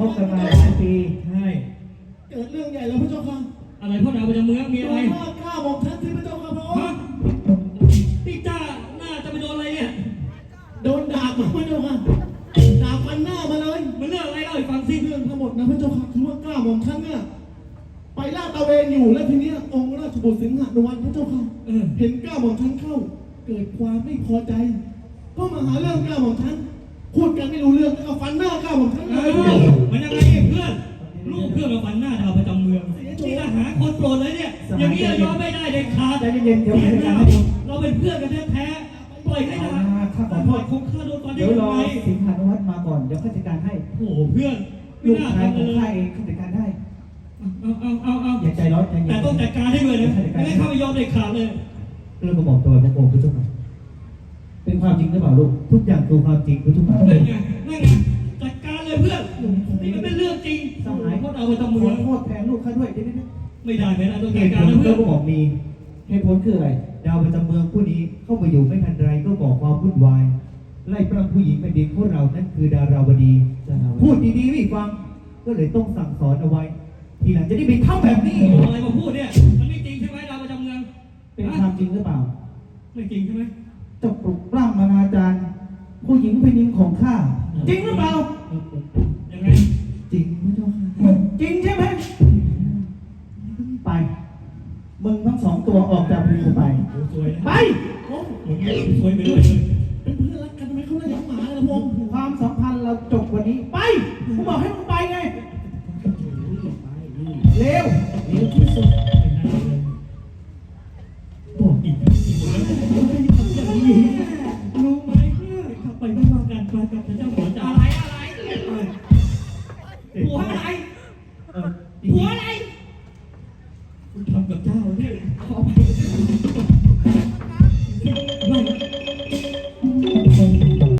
พบกันมาหลายปีใช่เกิดเรื่องใหญ่แล้วพระเจ้าค่ะอะไรพ่อดาวประจเมืองมีอะไรนข้าข้าบอกท่านที่พระเจ้าค่ะพ่องฮะนี่จ้าหน้าจะไปโดนอะไรเนี่ย โดนดาบมาพระเจ้าค่ะดาบฟันหน้ามาเลยมันเรื่องอะไรเล่าให้ฟังซิเรื่องทั้งหมดนะพระเจ้าค่ะคือว่าข้าบอกท่านเนี่ยไปลาดตระเวนอยู่แล้วทีนี้องค์ราชบุตรสิงหนวันพระเจ้าค่ะเห็นก้าวของท่านเข้า เกิดความไม่พอใจ ก็มาหาเรื่องก้าวของท่าน พูดกันไม่รู้เรื่องแล้วก็ฟันหน้าก้าวของฉันเลเอยอมันยังไงเนี่ยเพื่อนลูกเพื่อนมาฟันหน้าดาวประจำเมืองนี่ทหารคนโปรดเลยเนี่ย อย่างนี้เรายอมไม่ได้เด็ดขาดใจเย็นๆเดี๋ยวเห็นไหมให้เราการให้เราเป็นเพื่อนกันแท้ๆปล่อยให้ทหารข้าขอโทษคงฆ่าโดนตอนนี้เดี๋ยวรทำอไมสิงหานุวัฒน์มาก่อนเดี๋ยวข้าจัดการให้โอ้โหเพื่อนไม่ลูกน่าชายทำของเลยข้าเองข้าจัดการได้เอาเอาเอาเอาอย่าใจร้อนใจเย็นแต่ต้องจัดการให้ด้วยนะไม่งั้นข้าไม่ยอมเด็ดขาดเลยเรื่องกระบอกตัวพระองค์พระเจ้าค่ะเป็น ความจริงหรือเปล่าลูก ทุกอย่างคือความจริงพระเจ้าค่ะนั่นไงนั่นไงจัดการเลยเพื่อนนี่มันเป็นเรื่องจริงสหายเขาเอาไปทำขเมือองโทษแทนลูกข้าด้วยเดี๋ยวนี้ไม่ได้ไม่ได้ต้องเหจัดตุกาผรลนะเพื่ก็อนบอกมีเหตุผลคืออะไร ดาวประจำเมืองผู้นี้เข้ามาอยู่ไม่ทันไรก็บอกความวุ่นวาย ไล่ปล้ำผู้หญิงแผ่นดินพวกเรานั่นคือดาราวดี พูดดีๆไม่ฟัง ก็เลยต้องสั่งสอนเอาไว้ ทีหลังจะได้ไปทำแบบนี้เอาอะไรมาพูดเนี่ย มันไม่จริงใช่ไหมดาวประจำเมืองเป็นความจริงหรือเปล่า ไม่จริงใช่ไหม จะปลุกปล้ำมานาจารย์ ผู้หญิงแผ่นดินของข้า จริงหรือเปล่า ยังไง จริงพระเจ้าค่ะจริงใช่ไหม ไป มึงทั้งสองตัวออกจากพื้นกูไปโอ้สวยนะไปโอ้โอ้สวยไปด้วยเลยเป็นเพื่อนรักกันทำไมเขาไล่ยังหมาเลยพงษ์ความสัมพันธ์เราจบวันนี้ ไปกูบอกให้มึงไปไง เร็วเดี๋ยวที่สุด